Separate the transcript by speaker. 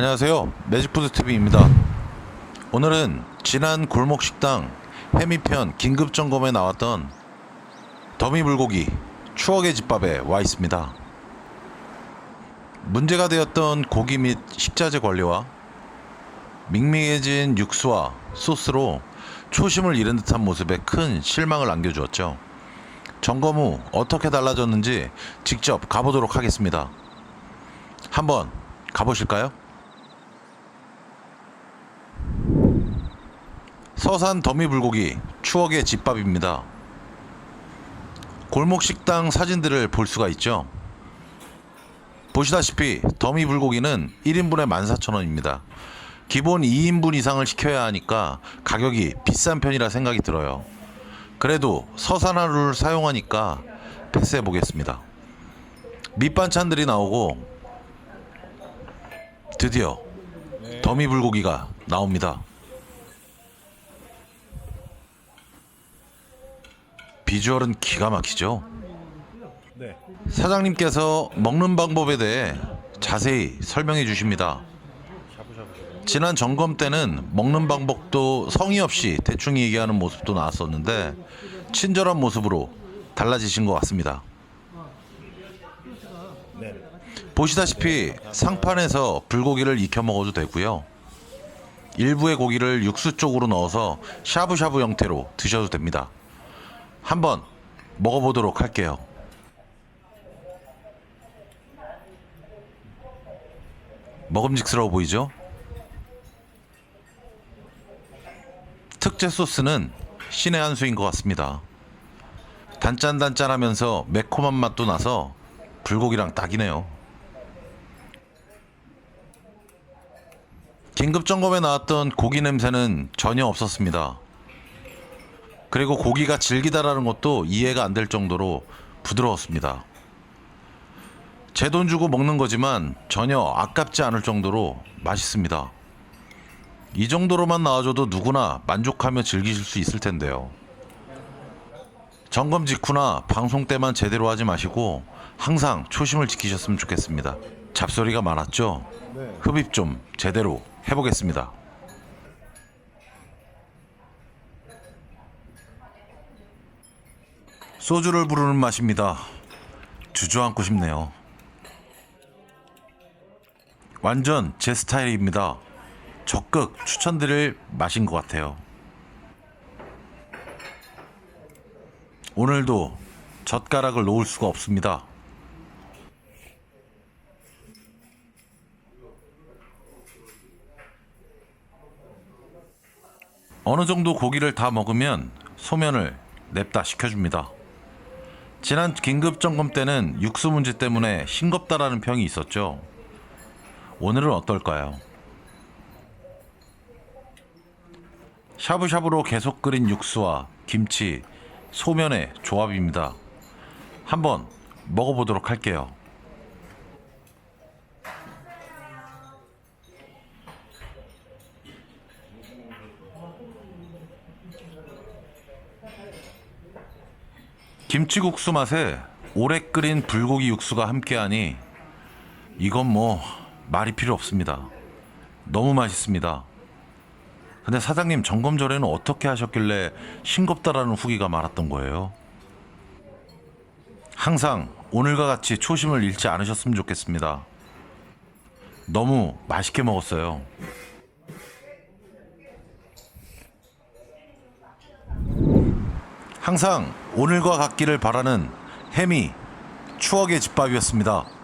Speaker 1: 안녕하세요. 매직푸드TV입니다. 오늘은 지난 골목식당 해미편 긴급점검에 나왔던 더미 불고기 추억의 집밥에 와 있습니다. 문제가 되었던 고기 및 식자재 관리와 밍밍해진 육수와 소스로 초심을 잃은 듯한 모습에 큰 실망을 안겨주었죠. 점검 후 어떻게 달라졌는지 직접 가보도록 하겠습니다. 한번 가보실까요? 서산 더미 불고기 추억의 집밥입니다. 골목 식당 사진들을 볼 수가 있죠. 보시다시피 더미 불고기는 1인분에 14,000원입니다. 기본 2인분 이상을 시켜야 하니까 가격이 비싼 편이라 생각이 들어요. 그래도 서산하루를 사용하니까 패스해 보겠습니다. 밑반찬들이 나오고 드디어 더미 불고기가 나옵니다. 비주얼은 기가 막히죠.
Speaker 2: 네.
Speaker 1: 사장님께서 먹는 방법에 대해 자세히 설명해 주십니다. 지난 점검 때는 먹는 방법도 성의 없이 대충 얘기하는 모습도 나왔었는데 친절한 모습으로 달라지신 것 같습니다.
Speaker 2: 네.
Speaker 1: 보시다시피 상판에서 불고기를 익혀 먹어도 되고요. 일부의 고기를 육수 쪽으로 넣어서 샤브샤브 형태로 드셔도 됩니다. 한번 먹어보도록 할게요. 먹음직스러워 보이죠? 특제 소스는 신의 한 수인 것 같습니다. 단짠단짠하면서 매콤한 맛도 나서 불고기랑 딱이네요. 긴급 점검에 나왔던 고기 냄새는 전혀 없었습니다. 그리고 고기가 질기다라는 것도 이해가 안 될 정도로 부드러웠습니다. 제 돈 주고 먹는 거지만 전혀 아깝지 않을 정도로 맛있습니다. 이 정도로만 나와줘도 누구나 만족하며 즐기실 수 있을 텐데요. 점검 직후나 방송 때만 제대로 하지 마시고 항상 초심을 지키셨으면 좋겠습니다. 잡소리가 많았죠?
Speaker 2: 네.
Speaker 1: 흡입 좀 제대로 해보겠습니다. 소주를 부르는 맛입니다. 주저앉고 싶네요. 완전 제 스타일입니다. 적극 추천드릴 맛인 것 같아요. 오늘도 젓가락을 놓을 수가 없습니다. 어느 정도 고기를 다 먹으면 소면을 냅다 시켜줍니다. 지난 긴급 점검 때는 육수 문제 때문에 싱겁다라는 평이 있었죠. 오늘은 어떨까요? 샤브샤브로 계속 끓인 육수와 김치, 소면의 조합입니다. 한번 먹어보도록 할게요. 김치국수 맛에 오래 끓인 불고기 육수가 함께하니 이건 뭐 말이 필요 없습니다. 너무 맛있습니다. 근데 사장님 점검 전에는 어떻게 하셨길래 싱겁다라는 후기가 많았던 거예요? 항상 오늘과 같이 초심을 잃지 않으셨으면 좋겠습니다. 너무 맛있게 먹었어요. 항상 오늘과 같기를 바라는 해미 추억의 집밥이었습니다.